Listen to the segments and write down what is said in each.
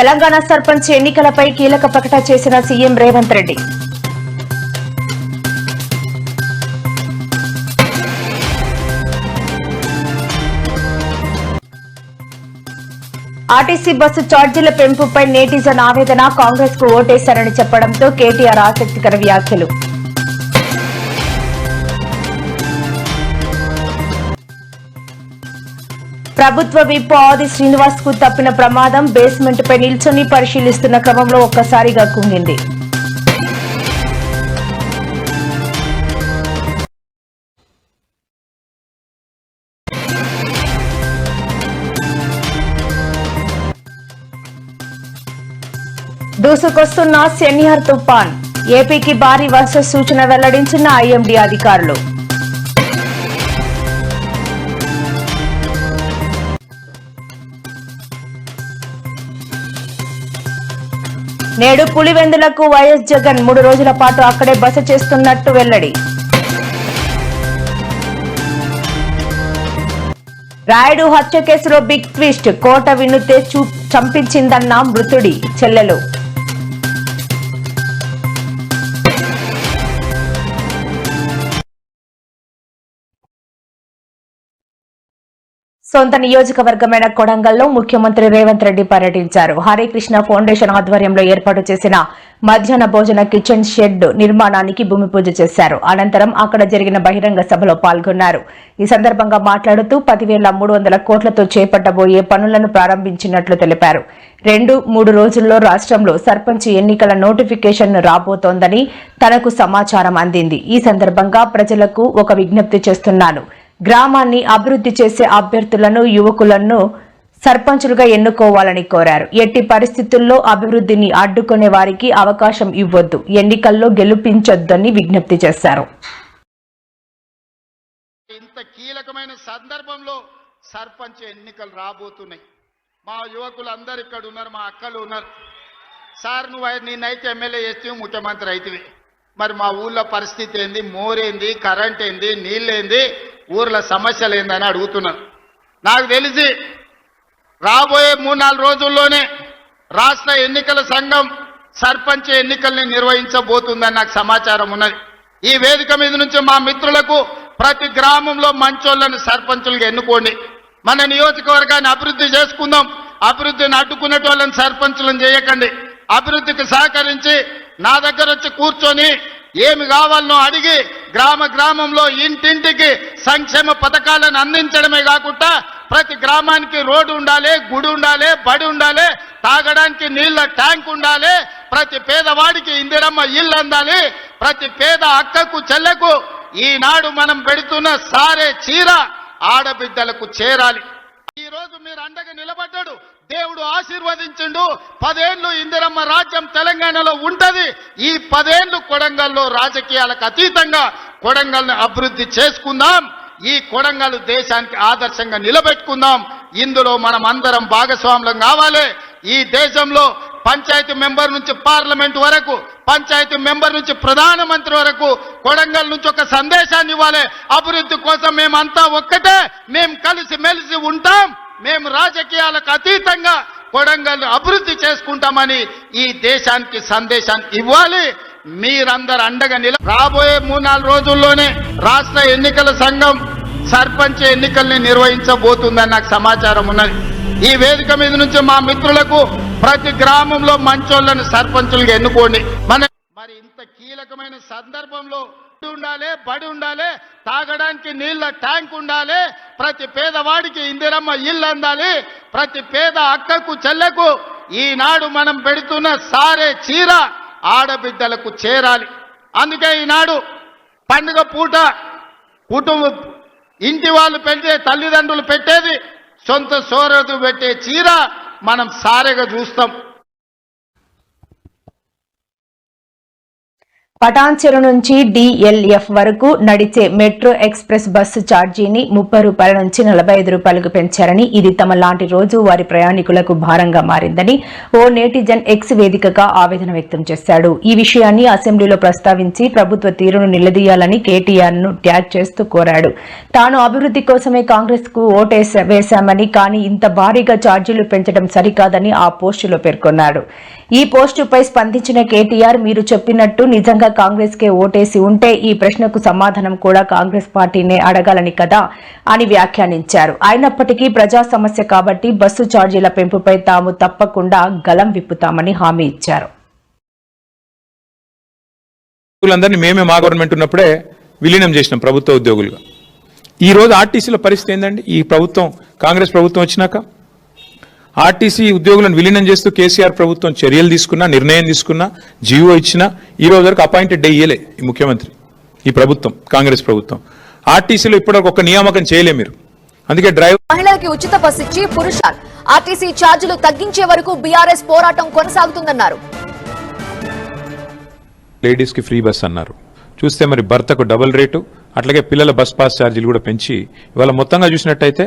తెలంగాణ సర్పంచ్ ఎన్నికలపై కీలక ప్రకటన చేసిన CM Revanth Reddy. RTC bus ఛార్జీల పెంపుపై నేటిజన్ ఆవేదన కాంగ్రెస్కు ఓటేశారని చెప్పడంతో కేటీఆర్ ఆసక్తికర వ్యాఖ్యలు. ప్రభుత్వ విప్ ఆది శ్రీనివాస్కు తప్పిన ప్రమాదం బేస్మెంట్ పై నిల్చొని పరిశీలిస్తున్న క్రమంలో ఒక్కసారిగా కుంగింది. దూసుకొస్తున్న సెనిహర్ తుఫాన్. ఏపీకి భారీ వర్ష సూచన వెల్లడించిన ఐఎండీ అధికారులు. నేడు పులివెందులకు వైఎస్ జగన్ మూడు రోజుల పాటు అక్కడే బస చేస్తున్నట్టు వెల్లడి. రాయుడు హత్య కేసులో బిగ్ ట్విస్ట్ కోట వినుతే చూ చంపించిందన్న మృతుడి చెల్లెలు. సొంత నియోజకవర్గమైన కొడంగల్లో ముఖ్యమంత్రి రేవంత్ రెడ్డి పర్యటించారు. హరికృష్ణ ఫౌండేషన్ ఆధ్వర్యంలో ఏర్పాటు చేసిన మధ్యాహ్న భోజన కిచెన్ షెడ్ నిర్మాణానికి భూమి పూజ చేశారు. అనంతరం అక్కడ జరిగిన బహిరంగ సభలో పాల్గొన్నారు. ఈ సందర్భంగా మాట్లాడుతూ పదివేల మూడు వందల కోట్లతో చేపట్టబోయే పనులను ప్రారంభించినట్లు తెలిపారు. రెండు మూడు రోజుల్లో రాష్ట్రంలో సర్పంచ్ ఎన్నికల నోటిఫికేషన్ రాబోతోందని తనకు సమాచారం అందింది. ఈ సందర్భంగా ప్రజలకు ఒక విజ్ఞప్తి చేస్తున్నాను. గ్రామాన్ని అభివృద్ధి చేసే అభ్యర్థులను యువకులను సర్పంచులుగా ఎన్నుకోవాలని కోరారు. ఎట్టి పరిస్థితుల్లో అభివృద్ధిని అడ్డుకునే వారికి అవకాశం ఇవ్వొద్దు. ఎన్నికల్లో గెలుపించొద్దని విజ్ఞప్తి చేశారు. ఇంత కీలకమైన సందర్భంలో సర్పంచ్ ఎన్నికలు రాబోతున్నాయి. మా యువకులు అందరు ఇక్కడ ఉన్నారు మా అక్కలు ఉన్నారు. సార్ నువ్వు అయి- నిన్నైతే ఎమ్మెల్యే చేస్తే ముఖ్యమంత్రి అయితే మరి మా ఊళ్ళో పరిస్థితి ఏంది? మోరేంది? కరెంట్ ఏంది? నీళ్ళేంది? ఊర్ల సమస్యలు ఏందని అడుగుతున్నాను నాకు తెలిసి రాబోయే మూడు నాలుగు రోజుల్లోనే రాష్ట్ర ఎన్నికల సంఘం సర్పంచ్ ఎన్నికల్ని నిర్వహించబోతుందని నాకు సమాచారం ఉన్నది. ఈ వేదిక మీద నుంచి మా మిత్రులకు ప్రతి గ్రామంలో మంచోళ్ళని సర్పంచులుగా ఎన్నుకోండి. మన నియోజకవర్గాన్ని అభివృద్ధి చేసుకుందాం. అభివృద్ధిని అడ్డుకునేటోళ్ళని సర్పంచులను చేయకండి. అభివృద్ధికి సహకరించి నా దగ్గర వచ్చి కూర్చొని ఏమి కావాలనో అడిగి గ్రామ గ్రామంలో ఇంటింటికి సంక్షేమ పథకాలను అందించడమే కాకుండా ప్రతి గ్రామానికి రోడ్డు ఉండాలి గుడి ఉండాలి బడి ఉండాలి తాగడానికి నీళ్ళ ట్యాంక్ ఉండాలి ప్రతి పేదవాడికి ఇందిరమ్మ ఇల్లు అందాలి ప్రతి పేద అక్కకు చెల్లెకు ఈనాడు మనం పెడుతున్న సారే చీర ఆడబిడ్డలకు చేరాలి. మీరు అండగా నిలబడ్డాడు. దేవుడు ఆశీర్వదించిండు. పదేళ్ళు ఇందిరమ్మ రాజ్యం తెలంగాణలో ఉంటది. ఈ పదేళ్ళు కొడంగల్లో రాజకీయాలకు అతీతంగా కొడంగల్ని అభివృద్ధి చేసుకుందాం. ఈ కొడంగల్ దేశానికి ఆదర్శంగా నిలబెట్టుకుందాం. ఇందులో మనం అందరం భాగస్వాములం కావాలి. ఈ దేశంలో పంచాయతీ మెంబర్ నుంచి పార్లమెంట్ వరకు పంచాయతీ మెంబర్ నుంచి ప్రధానమంత్రి వరకు కొడంగల్ నుంచి ఒక సందేశాన్ని ఇవ్వాలి. అభివృద్ధి కోసం మేమంతా ఒక్కటే మేము కలిసి మెలిసి ఉంటాం. మేము రాజకీయాలకు అతీతంగా కొడంగల్ అభివృద్ధి చేసుకుంటామని ఈ దేశానికి సందేశాన్ని ఇవ్వాలి. మీరందరు అండగా నిల రాబోయే మూడు నాలుగు రోజుల్లోనే రాష్ట్ర ఎన్నికల సంఘం సర్పంచ్ ఎన్నికల్ని నిర్వహించబోతుందని నాకు సమాచారం ఉన్నది. ఈ వేదిక మీద నుంచి మా మిత్రులకు ప్రతి గ్రామంలో మంచోళ్ళని సర్పంచులుగా ఎన్నుకోండి. మన మరి ఇంత కీలకమైన సందర్భంలో గుడి ఉండాలి బడి ఉండాలి తాగడానికి నీళ్ళ ట్యాంక్ ఉండాలి ప్రతి పేదవాడికి ఇందిరమ్మ ఇల్లు అందాలి ప్రతి పేద అక్కకు చెల్లెకు ఈనాడు మనం పెడుతున్న సారే చీర ఆడబిడ్డలకు చేరాలి. అందుకే ఈనాడు పండుగ పూట కుటుంబ ఇంటి వాళ్ళు పెట్టే తల్లిదండ్రులు పెట్టేది సొంత సోరదు పెట్టే చీర మనం సారెగా చూస్తాం. పటాన్చెరు నుంచి డిఎల్ఎఫ్ వరకు నడిచే మెట్రో ఎక్స్ప్రెస్ బస్సు ఛార్జీని ముప్పై రూపాయల నుంచి నలభై ఐదు రూపాయలకు పెంచారని ఇది తమ లాంటి రోజు వారి ప్రయాణికులకు భారంగా మారిందని ఓ నేటిజన్ ఎక్స్ వేదికగా ఆవేదన వ్యక్తం చేశాడు. ఈ విషయాన్ని అసెంబ్లీలో ప్రస్తావించి ప్రభుత్వ తీరును నిలదీయాలని కేటీఆర్ను ట్యాగ్ చేస్తూ కోరాడు. తాను అభివృద్ధి కోసమే కాంగ్రెస్కు ఓటేస వేశామని కానీ ఇంత భారీగా ఛార్జీలు పెంచడం సరికాదని ఆ పోస్టులో పేర్కొన్నాడు. ఈ పోస్టుపై స్పందించిన కేటీఆర్ మీరు చెప్పినట్టు నిజంగా కాంగ్రెస్ కే ఓటేసి ఉంటే ఈ ప్రశ్నకు సమాధానం కూడా కాంగ్రెస్ పార్టీనే అడగాలని కదా అని వ్యాఖ్యానించారు. అయినప్పటికీ ప్రజా సమస్య కాబట్టి బస్సు ఛార్జీల పెంపుపై తాము తప్పకుండా గలం విప్పుతామని హామీ ఇచ్చారు. మేమే మా గవర్నమెంట్ ఉన్నప్పుడే విలీనం చేసినాం ప్రభుత్వ ఉద్యోగులుగా. ఈ రోజు పరిస్థితి ఏంటండి ఈ ప్రభుత్వం కాంగ్రెస్ ప్రభుత్వం వచ్చినాక ఆర్టీసీ ఉద్యోగులను విలీనం చేస్తూ కేసీఆర్ ప్రభుత్వం చర్యలు తీసుకున్నా నిర్ణయం తీసుకున్నా జీవో ఇచ్చినా ఈ రోజు వరకు అపాయింటెడ్ డే ఇయ్యలే ఈ ముఖ్యమంత్రి ఈ ప్రభుత్వం కాంగ్రెస్ ప్రభుత్వం. ఆర్టీసీలో ఇప్పటివరకు ఒక నియామకం చేయలే మీరు. అందుకే డ్రైవర్ మహిళలకి ఉచిత బస్ ఇచ్చి పురుషార్. ఆర్టీసీ ఛార్జీలు తగ్గించే వరకు బీఆర్ఎస్ పోరాటం కొనసాగుతుందన్నారు. లేడీస్కి ఫ్రీ బస్ అన్నారు. చూస్తే మరి భర్తకు డబుల్ రేటు అట్లాగే పిల్లల బస్ పాస్ ఛార్జీలు కూడా పెంచి ఇవాళ మొత్తంగా చూసినట్టయితే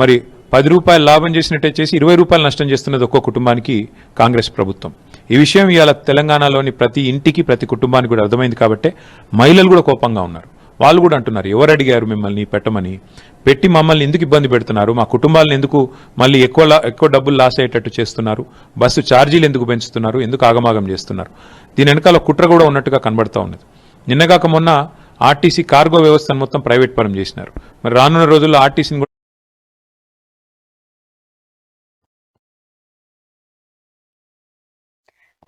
మరి పది రూపాయలు లాభం చేసినట్టే చేసి ఇరవై రూపాయలు నష్టం చేస్తున్నది ఒక్కో కుటుంబానికి కాంగ్రెస్ ప్రభుత్వం. ఈ విషయం ఇవాళ తెలంగాణలోని ప్రతి ఇంటికి ప్రతి కుటుంబానికి కూడా అర్థమైంది కాబట్టి మహిళలు కూడా కోపంగా ఉన్నారు. వాళ్ళు కూడా అంటున్నారు ఎవరు అడిగారు మిమ్మల్ని పెట్టమని? పెట్టి మమ్మల్ని ఎందుకు ఇబ్బంది పెడుతున్నారు? మా కుటుంబాలను ఎందుకు మళ్ళీ ఎక్కువ లా- ఎక్కువ డబ్బులు లాస్ అయ్యేటట్టు చేస్తున్నారు? బస్సు ఛార్జీలు ఎందుకు పెంచుతున్నారు? ఎందుకు ఆగమాగం చేస్తున్నారు? దీని వెనకాల కుట్ర కూడా ఉన్నట్టుగా కనబడతా ఉన్నది. నిన్నగాక మొన్న ఆర్టీసీ కార్గో వ్యవస్థను మొత్తం ప్రైవేట్ పరం చేసినారు. మరి రానున్న రోజుల్లో ఆర్టీసీని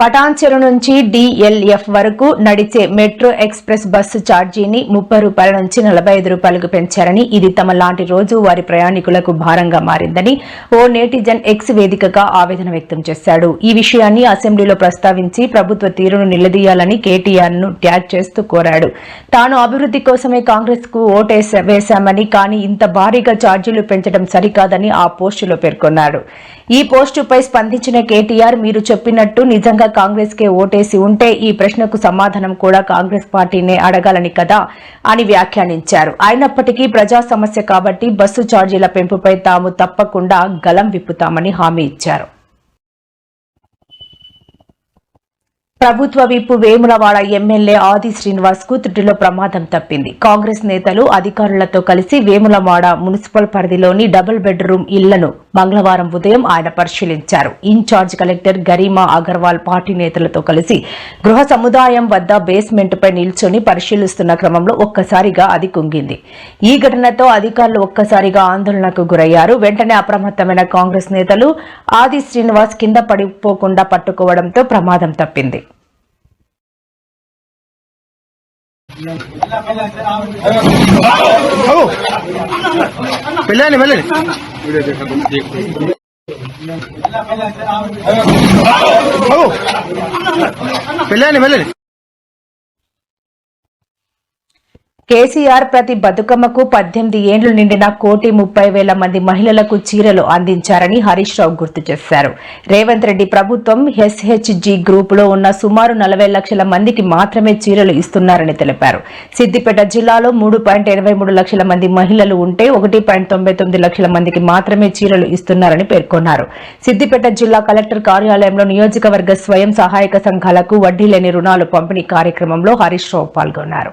పటాన్ పటాన్చెరు నుంచి డిఎల్ఎఫ్ వరకు నడిచే మెట్రో ఎక్స్ప్రెస్ బస్సు ఛార్జీని ముప్పై రూపాయల నుంచి నలభై ఐదు రూపాయలకు పెంచారని ఇది తమ లాంటి రోజు వారి ప్రయాణికులకు భారంగా మారిందని ఓ నేటిజన్ ఎక్స్ వేదికగా ఆవేదన వ్యక్తం చేశాడు. ఈ విషయాన్ని అసెంబ్లీలో ప్రస్తావించి ప్రభుత్వ తీరును నిలదీయాలని కేటీఆర్ను ట్యాగ్ చేస్తూ కోరాడు. తాను అభివృద్ధి కోసమే కాంగ్రెస్కు ఓటేస వేశామని కానీ ఇంత భారీగా ఛార్జీలు పెంచడం సరికాదని ఆ పోస్టులో పేర్కొన్నాడు. ఈ పోస్టుపై స్పందించిన కేటీఆర్ మీరు చెప్పినట్టు నిజంగా కాంగ్రెస్ కే ఓటేసి ఉంటే ఈ ప్రశ్నకు సమాధానం కూడా కాంగ్రెస్ పార్టీనే అడగాలని కదా అని వ్యాఖ్యానించారు. అయినప్పటికీ ప్రజా సమస్య కాబట్టి బస్సు ఛార్జీల పెంపుపై తాము తప్పకుండా గలం విప్పుతామని హామీ ఇచ్చారు. ప్రభుత్వ విప్పు వేములవాడ ఎమ్మెల్యే ఆది శ్రీనివాస్కు త్రుటిలో ప్రమాదం తప్పింది. కాంగ్రెస్ నేతలు అధికారులతో కలిసి వేములవాడ మున్సిపల్ పరిధిలోని డబుల్ బెడ్రూమ్ ఇళ్ళను మంగళవారం ఉదయం ఆయన పరిశీలించారు. Incharge collector Garima Agarwal party నేతలతో కలిసి గృహ సముదాయం వద్ద బేస్మెంట్ పై నిల్చొని పరిశీలిస్తున్న క్రమంలో ఒక్కసారిగా అది కుంగింది. ఈ ఘటనతో అధికారులు ఒక్కసారిగా ఆందోళనకు గురయ్యారు. వెంటనే అప్రమత్తమైన కాంగ్రెస్ నేతలు ఆది శ్రీనివాస్ కింద పడిపోకుండా పట్టుకోవడంతో ప్రమాదం తప్పింది. వెళ్ళండి వెళ్ళండి వెళ్ళండి వెళ్ళండి కేసీఆర్ ప్రతి బతుకమ్మకు పద్దెనిమిది ఏండ్లు నిండిన కోటి ముప్పై వేల మంది మహిళలకు చీరలు అందించారని హరీష్ రావు గుర్తు చేశారు. రేవంత్ రెడ్డి ప్రభుత్వం ఎస్హెచ్జి గ్రూపులో ఉన్న సుమారు నలభై లక్షల మందికి మాత్రమే చీరలు ఇస్తున్నారని తెలిపారు. సిద్దిపేట జిల్లాలో మూడు పాయింట్ ఎనభై మూడు లక్షల మంది మహిళలు ఉంటే ఒకటి పాయింట్ తొంభై తొమ్మిది లక్షల మందికి మాత్రమే చీరలు ఇస్తున్నారని పేర్కొన్నారు. సిద్దిపేట జిల్లా కలెక్టర్ కార్యాలయంలో నియోజకవర్గ స్వయం సహాయక సంఘాలకు వడ్డీ లేని రుణాలు పంపిణీ కార్యక్రమంలో హరీష్ రావు పాల్గొన్నారు.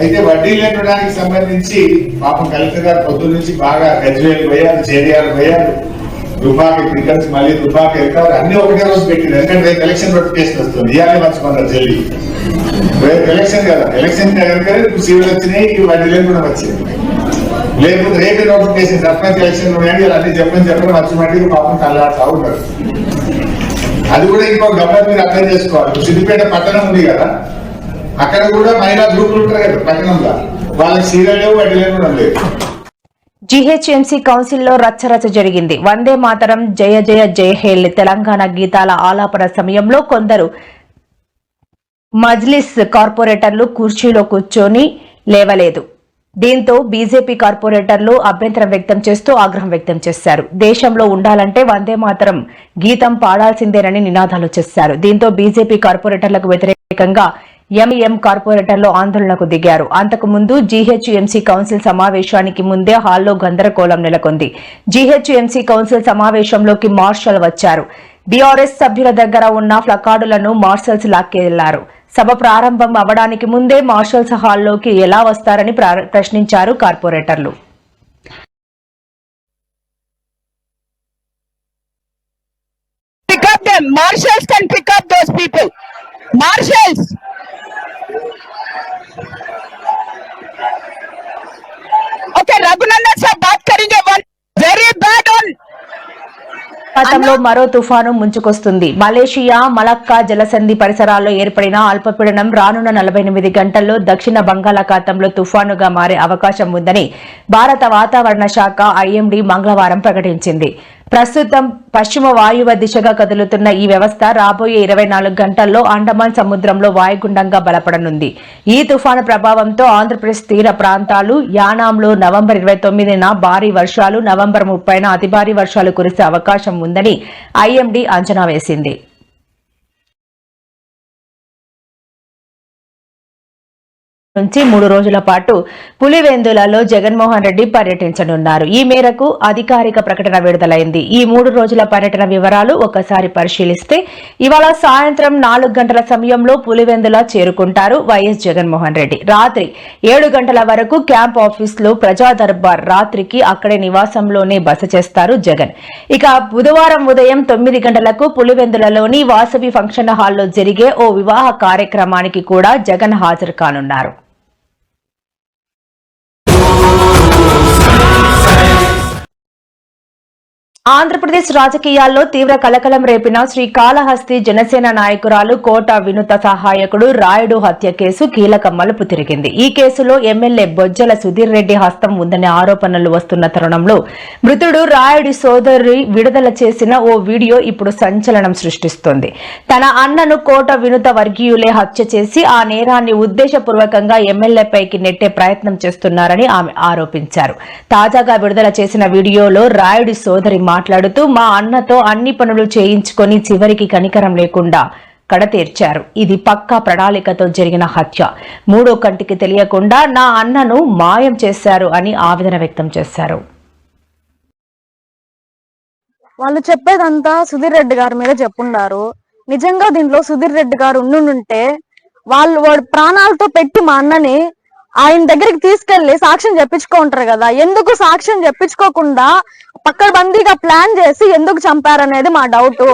అయితే వడ్డీ లేపడానికి సంబంధించి పాపం కలెక్టర్ గారు పొద్దు నుంచి బాగా గజ్వేలు పోయారు చేరియాలు పోయారు. దుబాకి క్రికెట్స్ మళ్ళీ దుబాకి వెళ్తారు అన్ని ఒకటే రోజు పెట్టింది. ఎందుకంటే రేపు ఎలక్షన్ నోటిఫికేషన్ వస్తుంది. ఇవాళ మర్చిపోతారు జల్లి. రేపు ఎలక్షన్ కదా. ఎలక్షన్ కనుక సీవులు వచ్చినాయి ఈ వడ్డీ లేని కూడా వచ్చింది. లేకపోతే రేపే నోటిఫికేషన్ సర్పంచ్ ఎలక్షన్ ఉన్నాయని అన్ని చెప్పని చెప్పని మర్చిపోయి పాపం కళ్ళాడుతూ ఉంటారు. అది కూడా ఇంకో గమ్మత్ మీరు అర్థం చేసుకోవాలి. సిద్దిపేట పట్టణం ఉంది కదా. అక్కడ కూడా మహిళా గ్రూపులు ఉంటారు కదా పట్టణంలో. వాళ్ళకి సీరియల్ లేవు వడ్డీ లేదు. జీహెచ్ఎంసీ కౌన్సిల్లో రచ్చరచ్చ జరిగింది. వందే మాతరం జయ జయ జయ హేల్ తెలంగాణ గీతాల ఆలాపన సమయంలో కొందరు మజ్లిస్ కార్పొరేటర్లు కుర్చీలో కూర్చొని లేవలేదు. దీంతో బీజేపీ కార్పొరేటర్లు అభ్యంతరం వ్యక్తం చేస్తూ ఆగ్రహం వ్యక్తం చేశారు. దేశంలో ఉండాలంటే వందే మాతరం గీతం పాడాల్సిందేనని నినాదాలు చేశారు. దీంతో బీజేపీ కార్పొరేటర్లకు వ్యతిరేకంగా ఎంఎం కార్పొరేటర్లు ఆందోళనకు దిగారు. అంతకు ముందు జీహెచ్ఎంసీ కౌన్సిల్ సమావేశానికి ముందే హాల్లో గందరగోళం నెలకొంది. జీహెచ్ఎంసీ కౌన్సిల్ సమావేశంలోకి మార్షల్ వచ్చారు. బీఆర్ఎస్ సభ్యుల దగ్గర ఉన్న ఫ్లకార్డులను మార్షల్స్ లాక్కెళ్ళారు. సభ ప్రారంభం అవడానికి ముందే మార్షల్స్ హాల్లోకి ఎలా వస్తారని ప్ర- ప్రశ్నించారు కార్పొరేటర్లు. Marshals can pick up those people. Marshals okay Raghunandan sir bath one very bad on గతంలో మరో తుఫాను ముంచుకొస్తుంది. మలేషియా మలక్కా జలసంధి పరిసరాల్లో ఏర్పడిన అల్పపీడనం రానున్న నలభై ఎనిమిది గంటల్లో దక్షిణ బంగాళాఖాతంలో తుఫానుగా మారే అవకాశం ఉందని భారత వాతావరణ శాఖ ఐఎండీ మంగళవారం ప్రకటించింది. ప్రస్తుతం పశ్చిమ వాయువ దిశగా కదులుతున్న ఈ వ్యవస్థ రాబోయే ఇరవై నాలుగు గంటల్లో అండమాన్ సముద్రంలో వాయుగుండంగా బలపడనుంది. ఈ తుఫాను ప్రభావంతో ఆంధ్రప్రదేశ్ తీర ప్రాంతాలు యానాంలో నవంబర్ ఇరవై తొమ్మిదిన భారీ వర్షాలు నవంబర్ ముప్పైన అతి భారీ వర్షాలు కురిసే అవకాశం ఉందని ఐఎండీ అంచనా వేసింది. నుంచి మూడు రోజుల పాటు పులివెందులలో జగన్మోహన్ రెడ్డి పర్యటించనున్నారు. ఈ మేరకు అధికారిక ప్రకటన విడుదలైంది. ఈ మూడు రోజుల పర్యటన వివరాలు ఒకసారి పరిశీలిస్తే ఇవాళ సాయంత్రం నాలుగు గంటల సమయంలో పులివెందుల చేరుకుంటారు వైఎస్ జగన్మోహన్ రెడ్డి. రాత్రి ఏడు గంటల వరకు క్యాంప్ ఆఫీసులో ప్రజా దర్బార్ రాత్రికి అక్కడే నివాసంలోనే బస చేస్తారు జగన్. ఇక బుధవారం ఉదయం తొమ్మిది గంటలకు పులివెందులలోని వాసవి ఫంక్షన్ హాల్లో జరిగే ఓ వివాహ కార్యక్రమానికి కూడా జగన్ హాజరు కానున్నారు. ఆంధ్రప్రదేశ్ రాజకీయాల్లో తీవ్ర కలకలం రేపిన శ్రీకాళహస్తి జనసేన నాయకురాలు కోట వినుత సహాయకుడు రాయుడు హత్య కేసు కీలక మలుపు తిరిగింది. ఈ కేసులో ఎమ్మెల్యే బొజ్జల సుధీర్ రెడ్డి హస్తం ఉందనే ఆరోపణలు వస్తున్న తరుణంలో మృతుడు రాయుడి సోదరి విడుదల చేసిన ఓ వీడియో ఇప్పుడు సంచలనం సృష్టిస్తోంది. తన అన్నను కోట వినుత వర్గీయులే హత్య చేసి ఆ నేరాన్ని ఉద్దేశపూర్వకంగా ఎమ్మెల్యేపైకి నెట్టే ప్రయత్నం చేస్తున్నారని ఆమె ఆరోపించారు. తాజాగా విడుదల చేసిన వీడియోలో రాయుడి సోదరి మాట్లాడుతూ మా అన్నతో అన్ని పనులు చేయించుకొని చివరికి కనికరం లేకుండా కడతీర్చారు. ఇది పక్కా ప్రణాళికతో జరిగిన హత్య. మూడో కంటికి తెలియకుండా నా అన్నను మాయం చేశారు అని ఆవేదన వ్యక్తం చేశారు. వాళ్ళు చెప్పేదంతా సుధీర్ రెడ్డి గారి మీద చెప్పుండారు. నిజంగా దీంట్లో సుధీర్ రెడ్డి గారు ఉండుంటే వాళ్ళు వాడు ప్రాణాలతో పెట్టి మా అన్నని ఆయన దగ్గరికి తీసుకెళ్ళి సాక్ష్యం చెప్పించుకుంటారు కదా. ఎందుకు సాక్ష్యం చెప్పించుకోకుండా పక్కడబందీగా ప్లాన్ చేసి ఎందుకు చంపారనేది మా డౌట్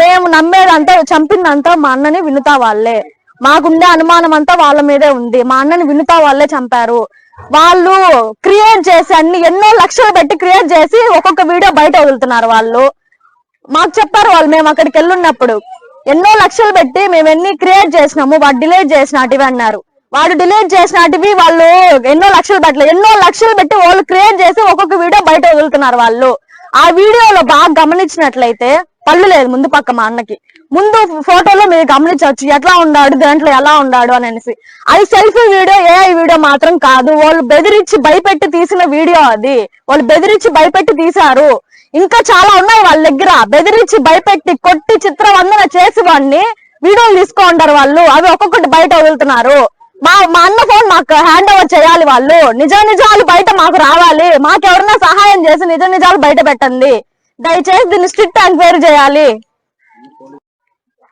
మేము నమ్మేదంతా చంపిందంతా మా అన్నని వినుతా వాళ్ళే. మాకుండే అనుమానం అంతా వాళ్ళ మీదే ఉంది. మా అన్నని వినుతా వాళ్ళే చంపారు. వాళ్ళు క్రియేట్ చేసి అన్ని ఎన్నో లక్షలు పెట్టి క్రియేట్ చేసి ఒక్కొక్క వీడియో బయట వదులుతున్నారు వాళ్ళు. మాకు చెప్పారు వాళ్ళు మేము అక్కడికి వెళ్ళున్నప్పుడు. ఎన్నో లక్షలు పెట్టి మేము ఎన్ని క్రియేట్ చేసినాము వాడు డిలీట్ చేసినటివి అన్నారు. వాడు డిలీట్ చేసినటివి వాళ్ళు ఎన్నో లక్షలు పెట్టలేదు ఎన్నో లక్షలు పెట్టి వాళ్ళు క్రియేట్ చేసి ఒక్కొక్క వీడియో బయట వదులుతున్నారు వాళ్ళు. ఆ వీడియోలో బాగా గమనించినట్లయితే పళ్ళు లేదు ముందు పక్క మా అన్నకి. ముందు ఫోటోలో మీరు గమనించవచ్చు. ఎట్లా ఉన్నాడు దాంట్లో ఎలా ఉన్నాడు అని అనేసి. అది సెల్ఫీ వీడియో ఏ వీడియో మాత్రం కాదు. వాళ్ళు బెదిరించి భయపెట్టి తీసిన వీడియో అది. వాళ్ళు బెదిరించి భయపెట్టి తీశారు. ఇంకా చాలా ఉన్నాయి వాళ్ళ దగ్గర. బెదిరించి భయపెట్టి కొట్టి చిత్రవందన చేసి వాడిని వీడియోలు తీసుకోండారు వాళ్ళు. అవి ఒక్కొక్కటి బయట వదులుతున్నారు. మా మా అన్న ఫోన్ మాకు హ్యాండ్ ఓవర్ చేయాలి వాళ్ళు. నిజ నిజాలు బయట మాకు రావాలి. మాకు ఎవరైనా సహాయం చేసి నిజ నిజాలు బయట పెట్టండి. దయచేసి దీన్ని స్ట్రిక్ట్ ఎంక్వైరీ చేయాలి.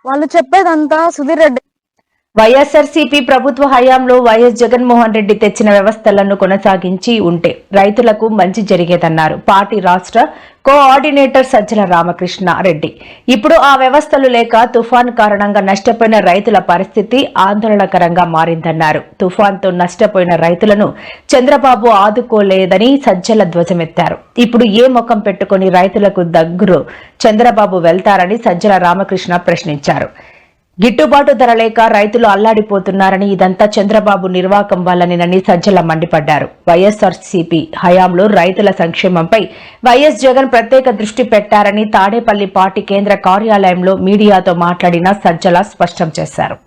వాళ్ళు చెప్పేదంతా సుధీర్ రెడ్డి వైఎస్ఆర్సీపీ ప్రభుత్వ హయాంలో వైఎస్ జగన్మోహన్ రెడ్డి తెచ్చిన వ్యవస్థలను కొనసాగించి ఉంటే రైతులకు మంచి జరిగేదన్నారు. పార్టీ రాష్ట్ర కోఆర్డినేటర్ సజ్జల రామకృష్ణ రెడ్డి ఇప్పుడు ఆ వ్యవస్థలు లేక తుఫాన్ కారణంగా నష్టపోయిన రైతుల పరిస్థితి ఆందోళనకరంగా మారిందన్నారు. తుఫాన్తో నష్టపోయిన రైతులను చంద్రబాబు ఆదుకోలేదని సజ్జల ధ్వజమెత్తారు. ఇప్పుడు ఏ ముఖం పెట్టుకుని రైతులకు దగ్గర చంద్రబాబు వెళ్తారని సజ్జల రామకృష్ణ ప్రశ్నించారు. గిట్టుబాటు ధర లేక రైతులు అల్లాడిపోతున్నారని ఇదంతా చంద్రబాబు నిర్వాకం వల్లనేనని సజ్జల మండిపడ్డారు. వైఎస్ఆర్సీపీ హయాంలో రైతుల సంక్షేమంపై వైఎస్ జగన్ ప్రత్యేక దృష్టి పెట్టారని తాడేపల్లి పార్టీ కేంద్ర కార్యాలయంలో మీడియాతో మాట్లాడిన సజ్జల స్పష్టం చేశారు.